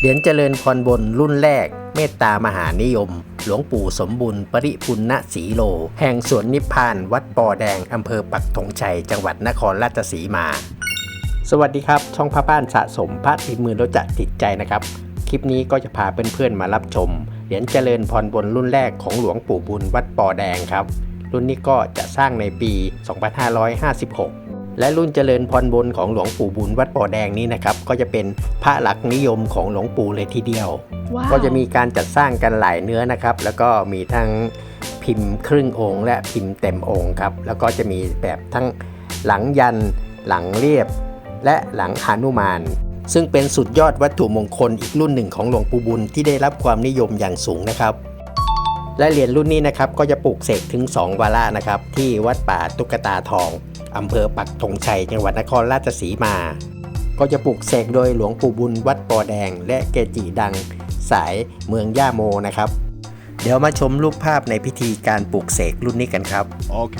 เหรียญเจริญพรบนรุ่นแรก เมตตามหานิยม หลวงปู่สมบุญปริปุณณสีโล แห่งสวนนิพพาน วัดปอแดง อำเภอปักธงชัย จังหวัดนครราชสีมา สวัสดีครับ ช่องพระบ้านสะสมพระติดมือรถจักรติดใจนะครับ คลิปนี้ก็จะพาเพื่อนๆมารับชม เหรียญเจริญพรบนรุ่นแรกของหลวงปู่บุญวัดปอแดงครับ รุ่นนี้ก็จะสร้างในปี 2556 และรุ่นเจริญพรบนของหลวงปู่บุญวัดปอแดงนี้นะครับ ก็จะเป็นพระหลักนิยมของหลวงปู่เลยทีเดียวว้าวก็จะมีการจัดสร้างกันหลายเนื้อนะครับ แล้วก็มีทั้งพิมพ์ครึ่งองค์ และพิมพ์เต็มองค์ครับ แล้วก็จะมีแบบทั้งหลังยัน หลังเรียบ และหลังหานุมาน ซึ่งเป็นสุดยอดวัตถุมงคลอีกรุ่นหนึ่งของหลวงปู่บุญที่ได้รับความนิยมอย่างสูงนะครับ และเหรียญรุ่นนี้นะครับก็จะปลูกเสกถึง 2 วาระนะครับที่วัดป่าตุ๊กตาทองอำเภอปักธงชัยจังหวัดนครราชสีมา ก็จะปลูกเสกโดยหลวงปู่บุญวัดปอแดง และเกจิดัง สายเมืองย่าโมนะครับ เดี๋ยวมาชมรูปภาพในพิธีการปลูกเสกรุ่นนี้กันครับ โอเค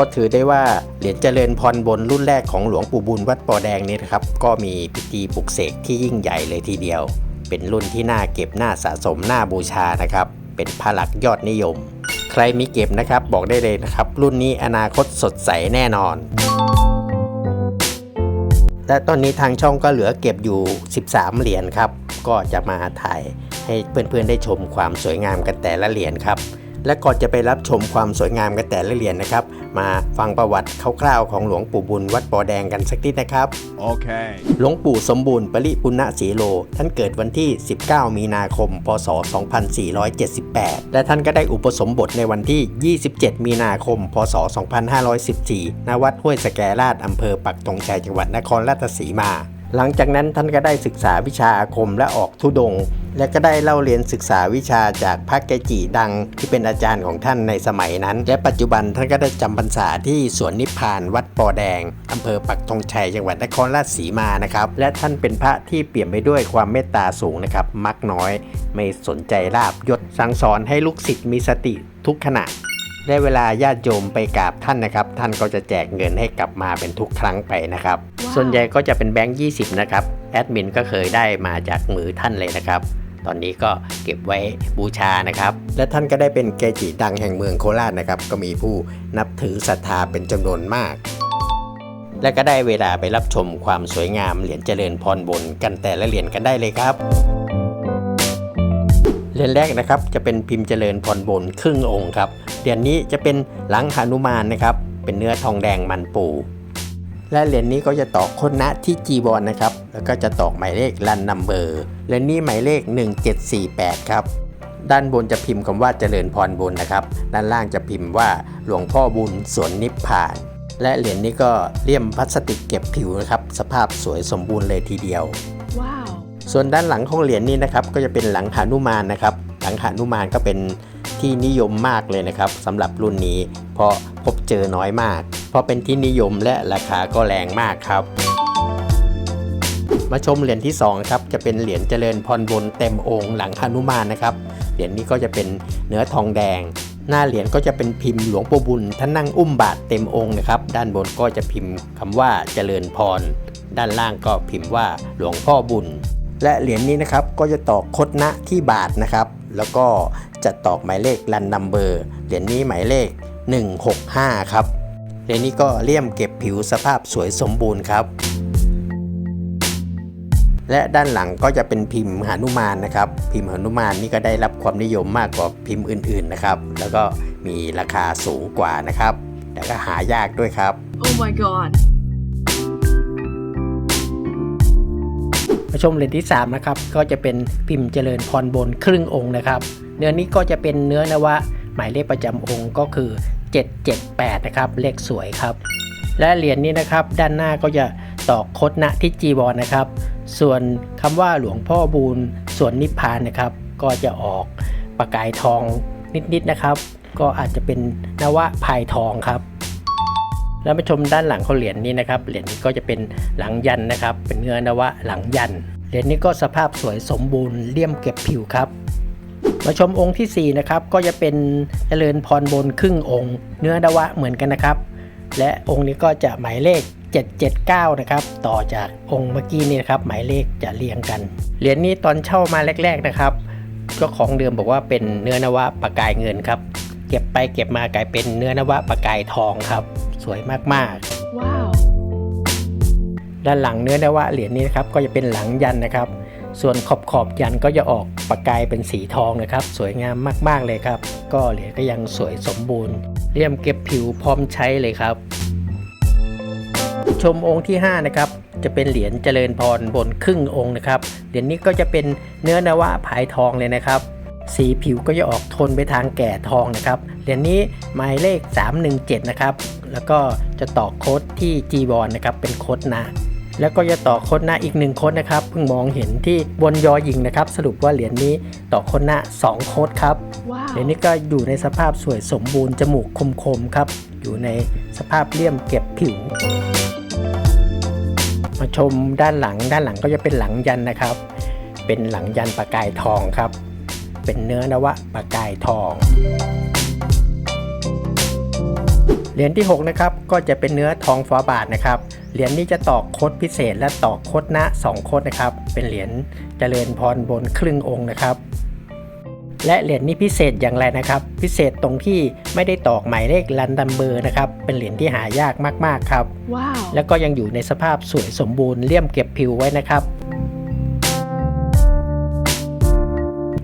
ก็ถือได้ว่าเหรียญเจริญพรบนรุ่นแรกของหลวงปู่บุญวัดปอแดงนี่นะครับ ก็มีพิธีปลุกเสกที่ยิ่งใหญ่เลยทีเดียว เป็นรุ่นที่น่าเก็บน่าสะสมน่าบูชานะครับ เป็นพระหลักยอดนิยม ใครมีเก็บนะครับบอกได้เลยนะครับ รุ่นนี้อนาคตสดใสแน่นอนและตอนนี้ทางช่องก็เหลือเก็บอยู่ 13 เหรียญครับ ก็จะมาถ่ายให้เพื่อนๆได้ชมความสวยงามกันแต่ละเหรียญครับ และก่อนจะไปรับชมความสวยงามกันแต่ละเหรียญนะครับ มาฟังประวัติคร่าวๆของหลวงปู่บุญวัดปอแดงกันสักนิดนะครับ Okay. หลวงปู่สมบูรณ์ปริปุณณสีโล ท่านเกิดวันที่ 19 มีนาคม พศ 2478 และท่านก็ได้อุปสมบทในวันที่ 27 มีนาคม พศ 2514 ณ วัดห้วยสแกราชอำเภอปักธงชัยจังหวัดนครราชสีมา หลังจากนั้นท่านก็ได้ศึกษาวิชาอาคมและออกทุดงค์ และก็ได้เล่าเรียนศึกษาวิชาจากพระเกจิดังที่เป็นอาจารย์ของท่านในสมัยนั้น และปัจจุบันท่านก็ได้จำพรรษาที่สวนนิพพานวัดปอแดงอำเภอปักธงชัยจังหวัดนครราชสีมานะครับ และท่านเป็นพระที่เปี่ยมไปด้วยความเมตตาสูงนะครับ มักน้อย ไม่สนใจลาบยศสั่งสอนให้ลูกศิษย์มีสติทุกขณะได้เวลาญาติโยมไปกราบท่านนะครับ ท่านก็จะแจกเงินให้กลับมาเป็นทุกครั้งไปนะครับ ส่วนใหญ่ก็จะเป็นแบงค์ 20 นะครับ แอดมินก็เคยได้มาจากมือท่านเลยนะครับ ตอนนี้ก็เก็บไว้บูชานะครับ และท่านก็ได้เป็นเกจิดังแห่งเมืองโคราชนะครับ ก็มีผู้นับถือศรัทธาเป็นจำนวนมากและก็ได้เวลาไปรับชมความสวยงามเหรียญเจริญพรบนกันแต่ละเหรียญกันได้เลยครับ เหรียญแรกนะครับจะเป็นพิมพ์เจริญพรบนครึ่งองค์ครับ เหรียญนี้จะเป็นหลังหนุมานนะครับ เป็นเนื้อทองแดงมันปู และเหรียญนี้ก็จะตอกโคนนะที่จีบอลนะครับ แล้วก็จะตอกหมายเลขรันนัมเบอร์เหรียญนี้หมายเลข 1748 ครับ ด้านบนจะพิมพ์คำว่าเจริญพรบนนะครับ ด้านล่างจะพิมพ์ว่าหลวงพ่อบุญสวนนิพพาน และเหรียญนี้ก็เลี่ยมพลาสติกเก็บผิวนะครับ สภาพสวยสมบูรณ์เลยทีเดียว ว้าว ส่วนด้านหลังของเหรียญนี้นะครับ ก็จะเป็นหลังหานุมานนะครับ หลังหานุมานก็เป็น ที่นิยมมากเลยนะครับสำหรับรุ่นนี้ เพราะพบเจอน้อยมาก เพราะเป็นที่นิยมและราคาก็แรงมากครับ มาชมเหรียญที่2ครับจะเป็นเหรียญเจริญพรบนเต็มองค์หลังหานุมานนะครับเหรียญนี้ก็จะเป็นเนื้อทองแดง หน้าเหรียญก็จะเป็นพิมพ์หลวงปู่บุญท่านนั่งอุ้มบาทเต็มองค์นะครับด้านบนก็จะพิมพ์คำว่าเจริญพร ด้านล่างก็พิมพ์ว่าหลวงพ่อบุญและเหรียญนี้นะครับก็จะตอกคดนะที่บาทนะครับ แล้วก็จะตอกหมายเลขรันนัมเบอร์เหรียญนี้หมายเลข 165 ครับเหรียญนี้ก็เลี่ยมเก็บผิวสภาพสวยสมบูรณ์ครับ และด้านหลังก็จะเป็นพิมพ์หนุมานนะครับ พิมพ์หนุมานนี่ก็ได้รับความนิยมมากกว่าพิมพ์อื่นๆนะครับ แล้วก็มีราคาสูงกว่านะครับ แต่ก็หายากด้วยครับ Oh my god มาชมเหรียญที่3นะครับก็จะเป็นพิมพ์เจริญพรบนครึ่งองค์นะครับ เนื้อนี้ก็จะเป็นเนื้อนวะหมายเลขประจำองค์ก็คือ 778 นะครับเลขสวยครับ และเหรียญนี้นะครับด้านหน้าก็จะตอกคดณที่จีวรนะครับ ส่วนคำว่าหลวงพ่อบูนส่วนนิพพานนะครับ ก็จะออกประกายทองนิดๆนะครับ ก็อาจจะเป็นนวะพายทองครับ แล้วมาชมด้านหลังของเหรียญนี้นะครับเหรียญนี้ก็จะเป็นหลังยันนะครับ เป็นเนื้อนวะหลังยันเหรียญนี้ก็สภาพสวยสมบูรณ์เลี่ยมเก็บผิวครับมาชมองค์ที่ 4 นะครับ ก็จะเป็นเจริญพรบนครึ่งองค์ เนื้อนวะเหมือนกันนะครับ และองค์นี้ก็จะหมายเลข 779 นะครับ ต่อจากองค์เมื่อกี้นี่นะครับ หมายเลขจะเรียงกัน เหรียญนี้ตอนเช่ามาแรก ๆนะครับเจ้าของเดิมบอกว่าเป็นเนื้อนวะประกายเงินครับ เก็บไปเก็บมากลายเป็นเนื้อนวะประกายทองครับ วยมากๆ Wow. ด้านหลังเนื้อนวะเหรียญนี้นะครับก็จะเป็นหลังยันนะครับ ส่วนขอบขอบยันก็จะออกประกายเป็นสีทองนะครับ สวยงามมากๆเลยครับ ก็เหรียญก็ยังสวยสมบูรณ์เลี่ยมเก็บผิวพร้อมใช้เลยครับ ชมองค์ที่ 5 นะครับจะเป็นเหรียญเจริญพรบนครึ่งองค์นะครับ เหรียญนี้ก็จะเป็นเนื้อนวะผายทองเลยนะครับ สีผิวก็จะออกโทนไปทางแก่ทองนะครับเหรียญนี้หมายเลข 317 นะครับ แล้วก็จะต่อโค้ดที่จีบอลนะครับเป็นโค้ดหนะแล้วก็จะต่อโค้ดหน้าอีกหนึ่งโค้ดนะครับเพิ่งมองเห็นที่บนยอหญิงนะครับ สรุปว่าเหรียญนี้ต่อโค้ดหน้า 2 โค้ดครับเหรียญ Wow. นี้ก็อยู่ในสภาพสวยสมบูรณ์จมูกคมๆครับอยู่ในสภาพเลี่ยมเก็บผิว มาชมด้านหลังด้านหลังก็จะเป็นหลังยันนะครับ เป็นหลังยันประกายทองครับ เป็นเนื้อนวะประกายทอง เหรียญที่ 6 นะครับ ก็จะเป็นเนื้อทองฟ้าบาทนะครับ เหรียญนี้จะตอกโคดพิเศษและตอกโคดหน้า2โคดนะครับ เป็นเหรียญเจริญพรบนครึ่งองค์นะครับและเหรียญนี้พิเศษอย่างไรนะครับ พิเศษตรงที่ไม่ได้ตอกหมายเลขลันดัมเบอร์นะครับ เป็นเหรียญที่หายากมากๆครับ Wow. แล้วก็ยังอยู่ในสภาพสวยสมบูรณ์เลี่ยมเก็บผิวไว้นะครับ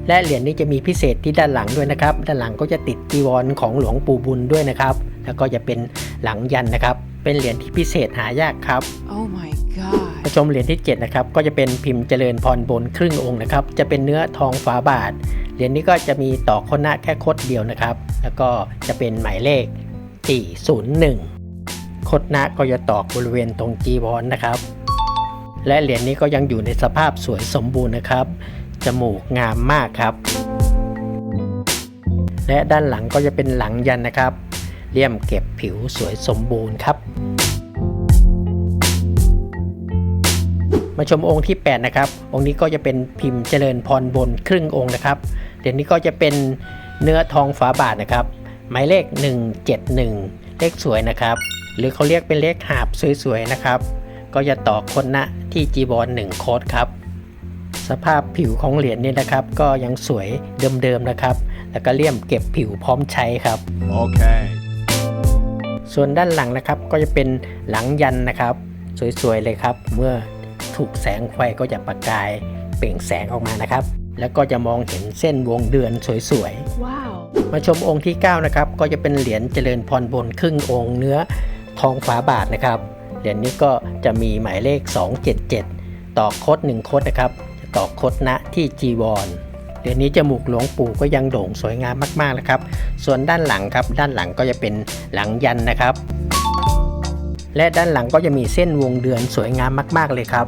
และเหรียญนี้จะมีพิเศษที่ด้านหลังด้วยนะครับ ด้านหลังก็จะติดจีวรของหลวงปู่บุญด้วยนะครับ แล้วก็จะเป็นหลังยันนะครับ เป็นเหรียญที่พิเศษหายากครับ Oh my god. มาชมเหรียญที่7นะครับก็จะเป็นพิมพ์เจริญพรบนครึ่งองค์นะครับ จะเป็นเนื้อทองฝาบาท เหรียญนี้ก็จะมีต่อโคนหน้าแค่โคดเดียวนะครับ แล้วก็จะเป็นหมายเลข 401โคดหน้าก็จะตอกบริเวณตรงจีวรนะครับ และเหรียญนี้ก็ยังอยู่ในสภาพสวยสมบูรณ์นะครับ จมูกงามมากครับ และด้านหลังก็จะเป็นหลังยันนะครับเลี่ยมเก็บผิวสวยสมบูรณ์ครับ มาชมองค์ที่ 8 นะครับ องค์นี้ก็จะเป็นพิมพ์เจริญพรบนครึ่งองค์นะครับเดี๋ยวนี้ก็จะเป็นเนื้อทองฝาบาทนะครับ หมายเลข 171 เลขสวยนะครับ หรือเขาเรียกเป็นเลขหาบสวยๆนะครับ ก็จะต่อคนนะที่จีบอล1โค้ดครับ สภาพผิวของเหรียญนี่นะครับ ก็ยังสวยเดิมๆนะครับ แล้วก็เลี่ยมเก็บผิวพร้อมใช้ครับ Okay. ส่วนด้านหลังนะครับก็จะเป็นหลังยันนะครับ สวยๆเลยครับ เมื่อถูกแสงไฟก็จะประกายเปล่งแสงออกมานะครับ แล้วก็จะมองเห็นเส้นวงเดือนสวย Wow. ๆมาชมองค์ที่ 9 นะครับ ก็จะเป็นเหรียญเจริญพรบนครึ่งองค์เนื้อทองฝาบาทนะครับ เหรียญนี้ก็จะมีหมายเลข 277 ต่อโคด1โคดนะครับจะ ต่อคดณที่จีวรเหรียญนี้จมูกหลวงปู่ก็ยังโด่งสวยงามมากๆนะครับ ส่วนด้านหลังครับ ด้านหลังก็จะเป็นหลังยันนะครับ และด้านหลังก็จะมีเส้นวงเดือนสวยงามมาก ๆเลยครับ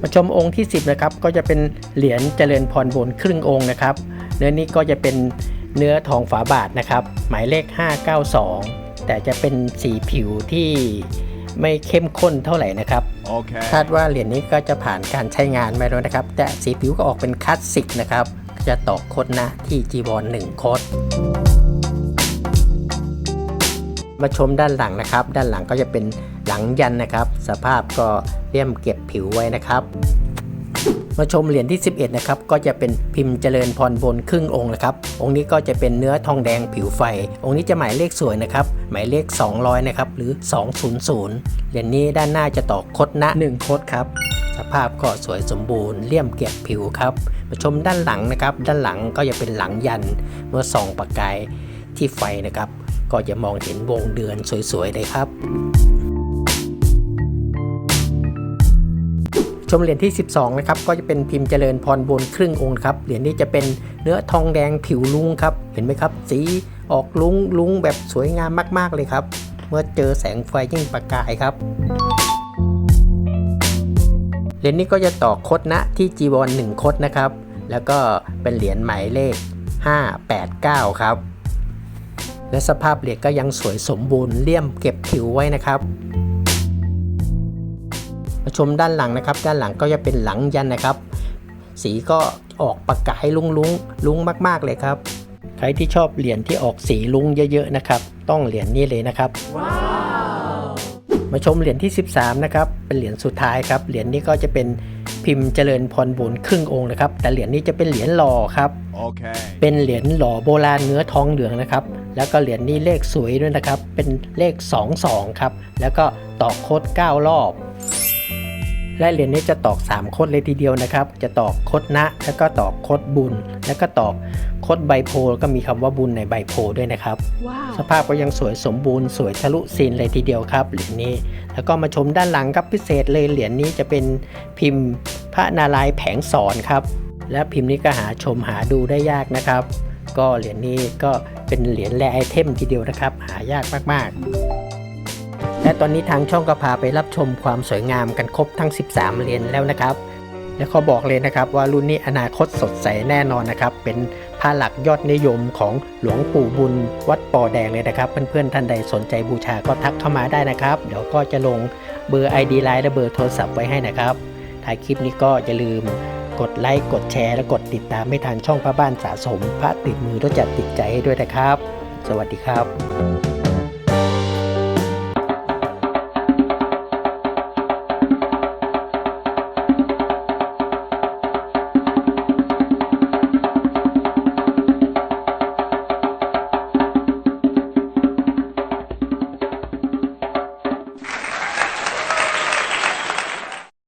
มาชมองค์ที่ 10นะครับก็จะเป็นเหรียญเจริญพรบนครึ่งองค์นะครับเนื้อนี้ก็จะเป็นเนื้อทองฝาบาทนะครับ หมายเลข 592 แต่จะเป็นสีผิวที่ไม่เข้มข้นเท่าไหร่นะครับ คาดว่าเหรียญนี้ก็จะผ่านการใช้งานมาแล้วนะครับ แต่สีผิวก็ออกเป็นคลาสสิกนะครับจะตอกโคดนะที่จีบอลหนึ่งโคดมาชมด้านหลังนะครับ ด้านหลังก็จะเป็นหลังยันนะครับ สภาพก็เลี่ยมเก็บผิวไว้นะครับ มาชมเหรียญที่ 11 นะครับ ก็จะเป็นพิมพ์เจริญพรบนครึ่งองค์นะครับ องค์นี้ก็จะเป็นเนื้อทองแดงผิวไฟ องค์นี้จะหมายเลขสวยนะครับ หมายเลข 200 นะครับ หรือ 200 เหรียญนี้ด้านหน้าจะตอกคดนะ1คดครับ สภาพก็สวยสมบูรณ์เลี่ยมเก็บผิวครับ มาชมด้านหลังนะครับ ด้านหลังก็จะเป็นหลังยัน เมื่อส่องประกายที่ไฟนะครับ ก็จะมองเห็นวงเดือนสวยๆเลยครับ ชมเหรียญที่ 12 นะครับ ก็จะเป็นพิมพ์เจริญพรบนครึ่งองค์ครับ เหรียญนี้จะเป็นเนื้อทองแดงผิวลุงครับ เห็นไหมครับ สีออกลุงลุงแบบสวยงามมาก ๆ เลยครับ เมื่อเจอแสงไฟยิ่งประกายครับ เหรียญนี้ก็จะต่อคดนะที่จีวร1คดนะครับ แล้วก็เป็นเหรียญหมายเลข 589 ครับ และสภาพเหรียญก็ยังสวยสมบูรณ์เลี่ยมเก็บผิวไว้นะครับ ชมด้านหลังนะครับ ด้านหลังก็จะเป็นหลังยันนะครับ สีก็ออกประกายลุ้งลุงลุงมาก ๆ เลยครับ ใครที่ชอบเหรียญที่ออกสีลุ้งเยอะๆนะครับ ต้องเหรียญนี้เลยนะครับ มาชมเหรียญที่ 13 นะครับ เป็นเหรียญสุดท้ายครับ เหรียญนี้ก็จะเป็นพิมพ์เจริญพรบุญครึ่งองค์นะครับ แต่เหรียญนี้จะเป็นเหรียญหล่อครับ Okay. เป็นเหรียญหล่อโบราณเนื้อทองเหลืองนะครับ แล้วก็เหรียญนี้เลขสวยด้วยนะครับ เป็นเลข 22 ครับ แล้วก็ตอกโคด9รอบ และเหรียญนี้จะตอก3โคดเลยทีเดียวนะครับ จะตอกโคดนะ แล้วก็ตอกโคดบุญ แล้วก็ตอกโคดใบโพธิ์แล้วก็มีคำว่าบุญในใบโพธิ์ด้วยนะครับสภาพก็ยังสวยสมบูรณ์สวยทะลุซีนเลยทีเดียวครับเหรียญนี้ แล้วก็มาชมด้านหลังครับพิเศษเลยเหรียญนี้จะเป็นพิมพ์พระนารายณ์แผงสอนครับ และพิมพ์นี้ก็หาชมหาดูได้ยากนะครับ ก็เหรียญนี้ก็เป็นเหรียญแร่ไอเทมทีเดียวนะครับ หายากมากๆ และตอนนี้ทางช่องก็พาไปรับชมความสวยงามกันครบทั้ง 13เรียญแล้วนะครับ และขอบอกเลยนะครับว่ารุ่นนี้อนาคตสดใสแน่นอนนะครับ เป็นผ้าหลักยอดนิยมของหลวงปู่บุญวัดปอแดงเลยนะครับ เพื่อนๆท่านใดสนใจบูชาก็ทักเข้ามาได้นะครับ เดี๋ยวก็จะลงเบอร์ ID ไลน์และเบอร์โทรศัพท์ไว้ให้นะครับท้ายคลิปนี้ก็อย่าลืมกดไลค์กดแชร์และกดติดตามให้ทางช่องพระบ้านสะสม พระติดมือรถจัดติดใจให้ด้วยนะครับ สวัสดีครับ